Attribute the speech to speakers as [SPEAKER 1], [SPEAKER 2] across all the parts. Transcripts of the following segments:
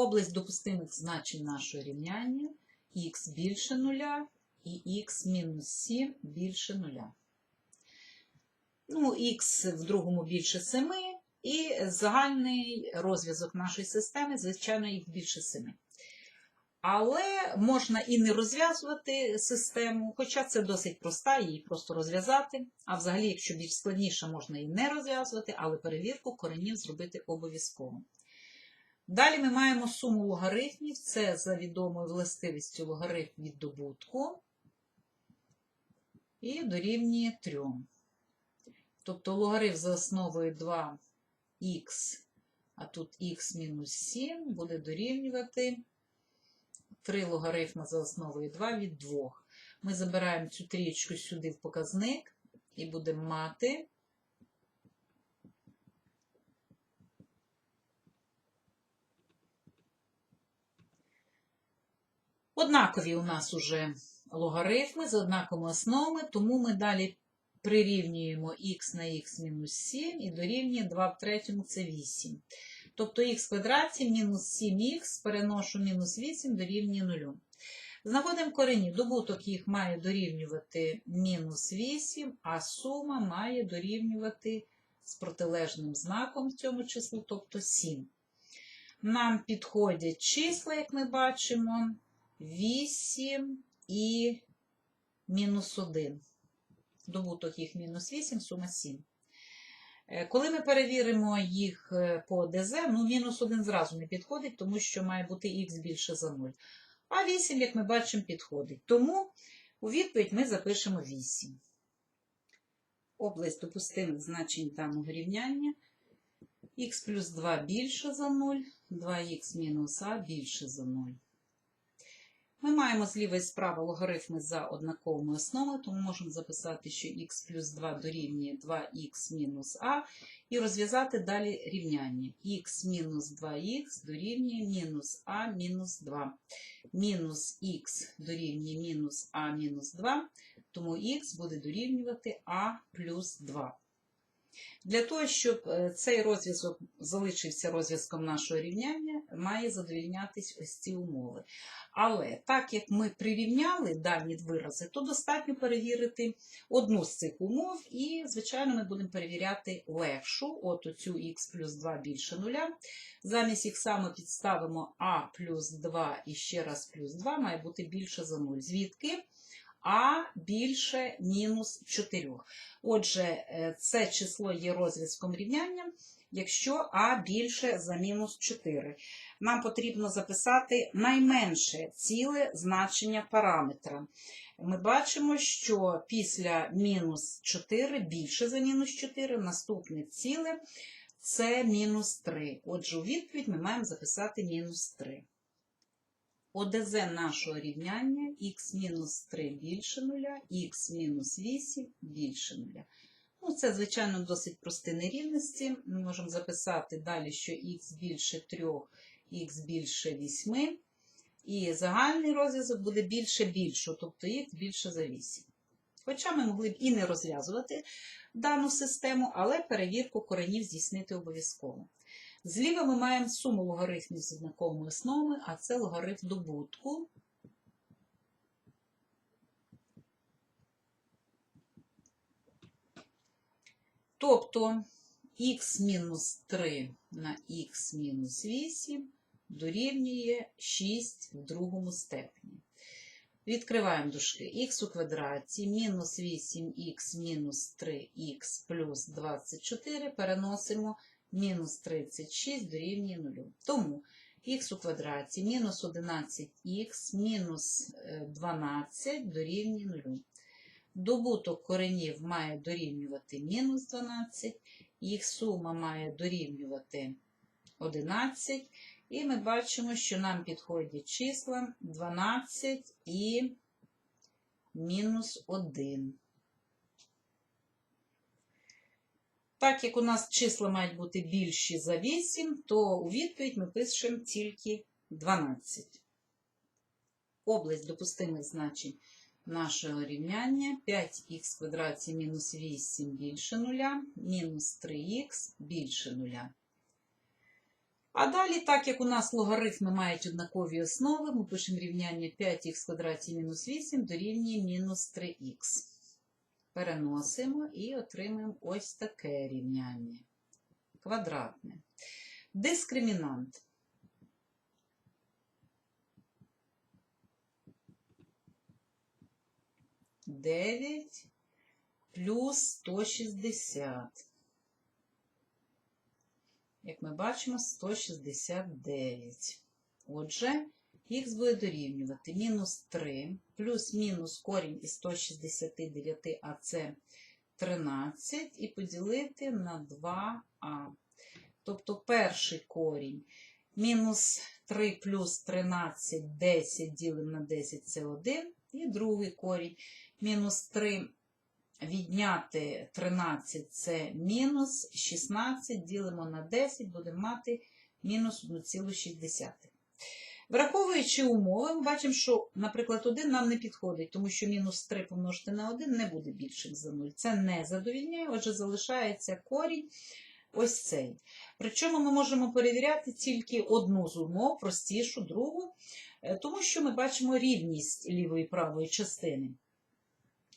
[SPEAKER 1] Область допустимих значень нашого рівняння х більше нуля і х мінус 7 більше нуля. Ну, х в другому більше 7, і загальний розв'язок нашої системи, звичайно, х більше 7. Але можна і не розв'язувати систему, хоча це досить проста, її просто розв'язати. А взагалі, якщо більш складніше, можна і не розв'язувати, але перевірку коренів зробити обов'язково. Далі ми маємо суму логарифмів, це за відомою властивістю логарифм від добутку і дорівнює 3. Тобто логарифм за основою 2х, а тут х мінус 7 буде дорівнювати 3 логарифма за основою 2 від 2. Ми забираємо цю трієчку сюди в показник і будемо мати Однакові у нас уже логарифми з однаковими основами, тому ми далі прирівнюємо х на х мінус 7 і дорівнює 2 в третьому це 8. Тобто х квадраті мінус 7х переношу мінус 8 дорівнює 0. Знаходимо корені. Добуток їх має дорівнювати мінус 8, а сума має дорівнювати з протилежним знаком в цьому числу, тобто 7. Нам підходять числа, як ми бачимо, 8 і мінус 1. Добуток їх мінус 8, сума 7. Е, Коли ми перевіримо їх е, по ДЗ, ну мінус 1 зразу не підходить, тому що має бути х більше за 0. А 8, як ми бачимо, підходить. Тому у відповідь ми запишемо 8. Область допустимих значень даного рівняння. х плюс 2 більше за 0, 2х мінус а більше за 0. Ми маємо зліва і справа логарифми за однаковими основами, тому можемо записати, що х плюс 2 дорівнює 2х мінус а, і розв'язати далі рівняння. х мінус 2х дорівнює мінус а мінус 2. Мінус х дорівнює мінус а мінус 2, тому х буде дорівнювати а плюс 2. Для того, щоб е, цей розв'язок залишився розв'язком нашого рівняння, має задовільнятись ось ці умови. Але так як ми прирівняли дані вирази, то достатньо перевірити одну з цих умов, і, звичайно, ми будемо перевіряти легшу, от оцю х плюс 2 більше нуля. Замість х ми підставимо а плюс 2 і ще раз плюс 2 має бути більше за 0. Звідки? А більше мінус 4. Отже, е, це число є розв'язком рівняння, якщо А більше за мінус 4. Нам потрібно записати найменше ціле значення параметра. Ми бачимо, що після мінус 4 більше за мінус 4, наступне ціле це мінус 3. Отже, у відповідь ми маємо записати мінус 3. ОДЗ нашого рівняння х-3 більше нуля, х-8 більше нуля. Ну, Це, звичайно, досить прості нерівності. Ми можемо записати далі, що х більше 3, х більше 8. І загальний розв'язок буде більше більшого, тобто х більше за 8. Хоча ми могли б і не розв'язувати дану систему, але перевірку коренів здійснити обов'язково. Зліва ми маємо суму логарифмів з однаковими основами, а це логарифм добутку. Тобто х-3 на х мінус 8 дорівнює 6 в другому степені. Відкриваємо дужки. х у квадраті мінус 8х мінус 3х плюс 24 переносимо мінус 36 дорівнює 0. Тому х у квадраті мінус 11х мінус 12 дорівнює 0. Добуток коренів має дорівнювати мінус 12, їх сума має дорівнювати 11. І ми бачимо, що нам підходять числа 12 і мінус 1. Так як у нас числа мають бути більші за 8, то у відповідь ми пишемо тільки 12. Область допустимих значень нашого рівняння 5х квадраті мінус 8 більше 0, мінус 3х більше 0. А далі, так як у нас логарифми мають однакові основи, ми пишемо рівняння 5х квадраті мінус 8 дорівнює мінус 3х. Переносимо і отримаємо ось таке рівняння. Квадратне. Дискримінант. Дев'ять плюс 160. Як ми бачимо, 169. Отже, х буде дорівнювати мінус 3 плюс мінус корінь із 169, а це 13, і поділити на 2а. Тобто перший корінь мінус 3 плюс 13, 10 ділимо на 10 це 1. І другий корінь мінус 3 відняти 13 це мінус 16, ділимо на 10, будемо мати мінус 1,6. Враховуючи умови, ми бачимо, що, наприклад, 1 нам не підходить, тому що мінус 3 помножити на 1 не буде більшим за 0. Це не задовільняє, отже, залишається корінь ось цей. Причому ми можемо перевіряти тільки одну з умов, простішу, другу, е, тому що ми бачимо рівність лівої і правої частини.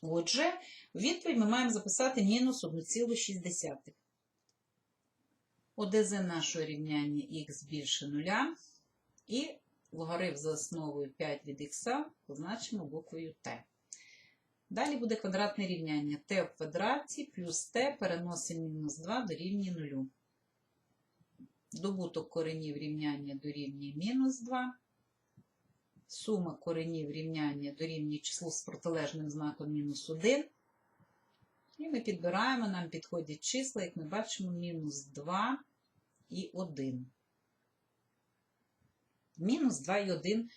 [SPEAKER 1] Отже, відповідь ми маємо записати мінус 1,6. ОДЗ нашого рівняння х більше нуля. І логарифм за основою 5 від х позначимо буквою t. Далі буде квадратне рівняння t в квадраті плюс t переносимо мінус 2 дорівнює 0. Добуток коренів рівняння дорівнює мінус 2. Сума коренів рівняння дорівнює числу з протилежним знаком мінус 1. І ми підбираємо, нам підходять числа, як ми бачимо, мінус 2 і 1. Мінус 2 і 1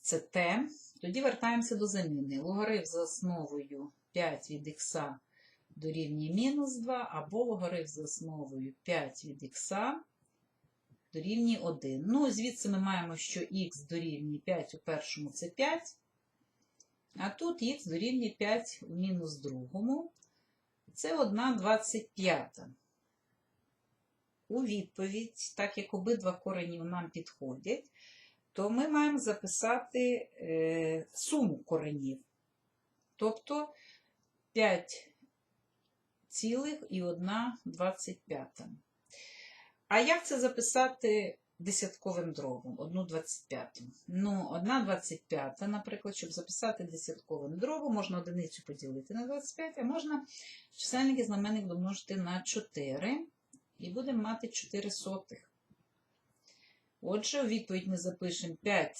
[SPEAKER 1] це t. Тоді вертаємося до заміни. Логарифм за основою 5 від х дорівнює мінус 2, або логарифм за основою 5 від х дорівнює 1. Ну, звідси ми маємо, що х дорівнює 5 у першому це 5, а тут х дорівнює 5 у мінус другому. Це 1,25. У відповідь, так як обидва коренів нам підходять, то ми маємо записати е, суму коренів. Тобто 5 цілих і 1,25. А як це записати десятковим дробом? 1,25. Ну, 1,25, наприклад, щоб записати десятковим дробом, можна одиницю поділити на 25, а можна чисельник і знаменник домножити на 4. І будемо мати 4 сотих. Отже, у відповідь ми запишемо 5